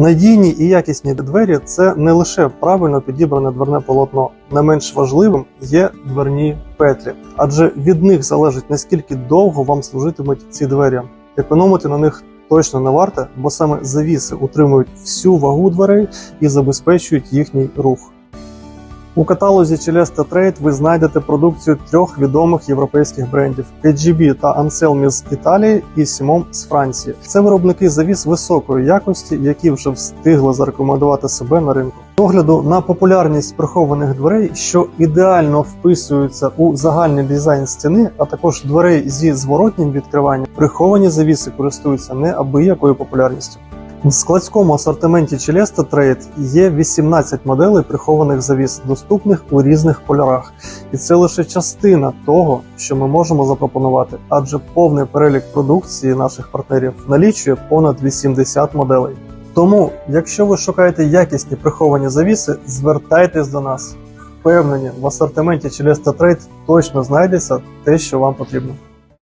Надійні і якісні двері це не лише правильно підібране дверне полотно. Не менш важливим є дверні петлі, адже від них залежить наскільки довго вам служитимуть ці двері. Економити на них точно не варто, бо саме завіси утримують всю вагу дверей і забезпечують їхній рух. У каталозі Celesta Trade ви знайдете продукцію трьох відомих європейських брендів KGB та Anselmi з Італії і Simon з Франції. Це виробники завіс високої якості, які вже встигли зарекомендувати себе на ринку. З огляду на популярність прихованих дверей, що ідеально вписуються у загальний дизайн стіни, а також дверей зі зворотнім відкриванням, приховані завіси користуються неабиякою популярністю. В складському асортименті Celesta Trade є 18 моделей прихованих завіс, доступних у різних кольорах. І це лише частина того, що ми можемо запропонувати, адже повний перелік продукції наших партнерів налічує понад 80 моделей. Тому, якщо ви шукаєте якісні приховані завіси, звертайтесь до нас. Впевнені, в асортименті Celesta Trade точно знайдеться те, що вам потрібно.